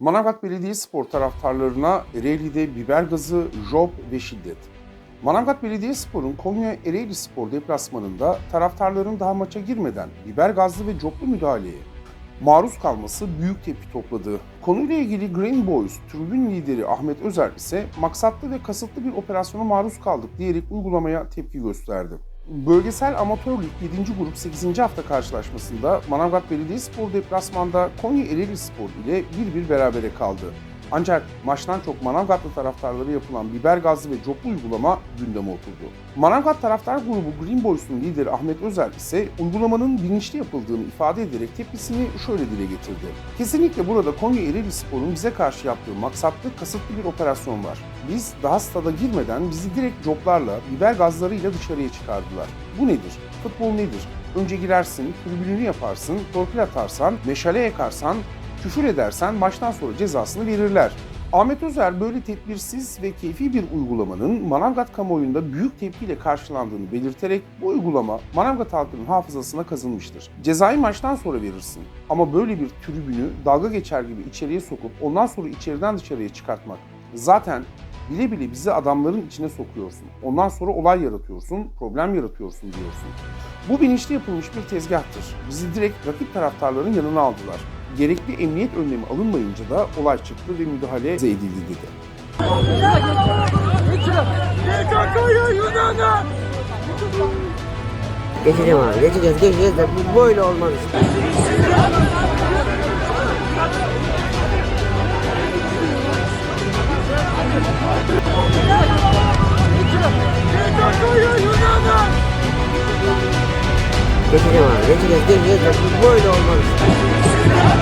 Manavgat Belediyespor taraftarlarına Ereğli'de biber gazı, job ve şiddet. Manavgat Belediyespor'un Konya Ereğli Spor deplasmanında taraftarların daha maça girmeden biber gazlı ve coplu müdahaleye maruz kalması büyük tepki topladı. Konuyla ilgili Green Boys tribün lideri Ahmet Özer ise maksatlı ve kasıtlı bir operasyona maruz kaldık diyerek uygulamaya tepki gösterdi. Bölgesel Amatör Lig 7. grup 8. hafta karşılaşmasında Manavgat Belediyespor deplasmanda Konya Ereğli Spor ile 1-1 berabere kaldı. Ancak maçtan çok Manavgatlı taraftarları yapılan biber gazlı ve coplu uygulama gündeme oturdu. Manavgat taraftar grubu Green Boys'un lideri Ahmet Özer ise uygulamanın bilinçli yapıldığını ifade ederek tepkisini şöyle dile getirdi. Kesinlikle burada Konya Ereğli Spor'un bize karşı yaptığı maksatlı, kasıtlı bir operasyon var. Biz daha stada girmeden bizi direkt coplarla, biber gazlarıyla dışarıya çıkardılar. Bu nedir? Futbol nedir? Önce girersin, tribününü yaparsın, torpil atarsan, meşale yakarsan, küfür edersen maçtan sonra cezasını verirler. Ahmet Özer böyle tedbirsiz ve keyfi bir uygulamanın Manavgat kamuoyunda büyük tepkiyle karşılandığını belirterek bu uygulama Manavgat halkının hafızasına kazınmıştır. Cezayı maçtan sonra verirsin ama böyle bir tribünü dalga geçer gibi içeriye sokup ondan sonra içeriden dışarıya çıkartmak zaten bile bile bizi adamların içine sokuyorsun. Ondan sonra olay yaratıyorsun, problem yaratıyorsun diyorsun. Bu bilinçli yapılmış bir tezgahtır. Bizi direkt rakip taraftarların yanına aldılar. Gerekli emniyet önlemi alınmayınca da olay çıktı ve müdahale edildi dedi. Geçeceğim abi. Geçeceğiz, geçeceğiz de bu böyle olmaz işte. Geçeceğim abi. Geçeceğiz, geçeceğiz de bu böyle olmaz.